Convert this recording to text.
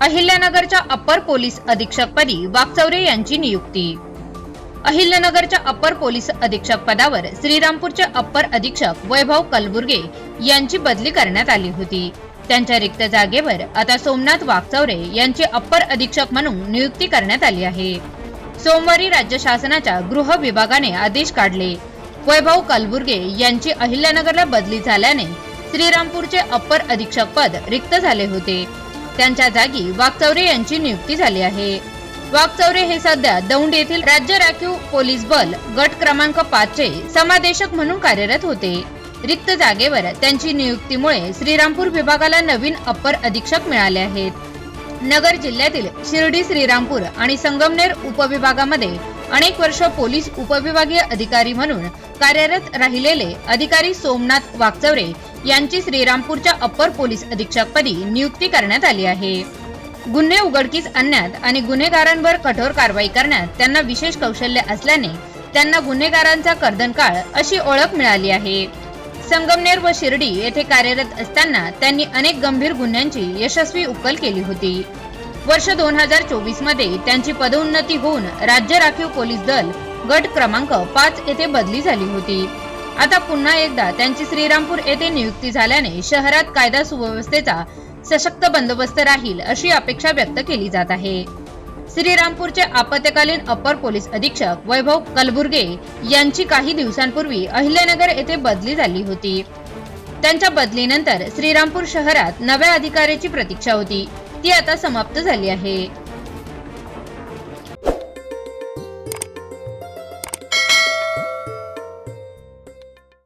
अहिल्यानगरच्या अपर police अधीक्षकपदी Wakchaure यांची नियुक्ती. अहिल्यानगरच्या अपर police अधीक्षक पदावर श्रीरामपूरचे अप्पर अधीक्षक वैभव कलबुर्गे यांची बदली करण्यात आली होती. त्यांच्या रिक्त जागेवर आता सोमनाथ वाघचौरे यांची अप्पर अधीक्षक म्हणून नियुक्ती करण्यात आली आहे. सोमवारी राज्य शासनाच्या गृह विभागाने आदेश काढले. वैभव कलबुर्गे यांची अहिल्यानगरला बदली झाल्याने श्रीरामपूरचे अप्पर अधीक्षक पद रिक्त झाले होते. त्यांच्या जागी वाकचौरे यांची नियुक्ती झाली आहे. वाकचौरे हे सध्या दौंड येथील राज्य राखीव पोलीस बल गट क्रमांक पाच चे समादेशक म्हणून कार्यरत होते. रिक्त जागेवर त्यांची नियुक्तीमुळे श्रीरामपूर विभागाला नवीन अप्पर अधीक्षक मिळाले आहेत. नगर जिल्ह्यातील शिर्डी श्रीरामपूर आणि संगमनेर उपविभागामध्ये अनेक वर्ष पोलीस उपविभागीय अधिकारी म्हणून कार्यरत राहिलेले अधिकारी सोमनाथ वाकचवरे यांची श्रीरामपूरच्या अप्पर पोलीस अधीक्षकपदी नियुक्ती करण्यात आली आहे. गुन्हे उघडकीस आणण्यात आणि गुन्हेगारांवर कठोर कारवाई करण्यात त्यांना विशेष कौशल्य असल्याने त्यांना गुन्हेगारांचा कर्दनकाळ अशी ओळख मिळाली आहे. संगमनेर व शिर्डी येथे कार्यरत असताना त्यांनी अनेक गंभीर गुन्ह्यांची यशस्वी उकल केली होती. वर्ष दोन हजार चोवीसमध्ये त्यांची पदोन्नती होऊन राज्य राखीव पोलीस दल गट क्रमांक पाच येथे बदली झाली होती. आता पुन्हा एकदा त्यांची श्रीरामपूर येथे नियुक्ती झाल्याने शहरात कायदा सुव्यवस्थेचा सशक्त बंदोबस्त राहील अशी अपेक्षा व्यक्त केली जात आहे. श्रीरामपूरचे आपत्कालीन अपर पोलीस अधीक्षक वैभव कलबुर्गे यांची काही दिवसांपूर्वी अहिल्यानगर येथे बदली झाली होती. त्यांच्या बदलीनंतर श्रीरामपूर शहरात नव्या अधिकाऱ्याची प्रतीक्षा होती. ती आता समाप्त झाली आहे.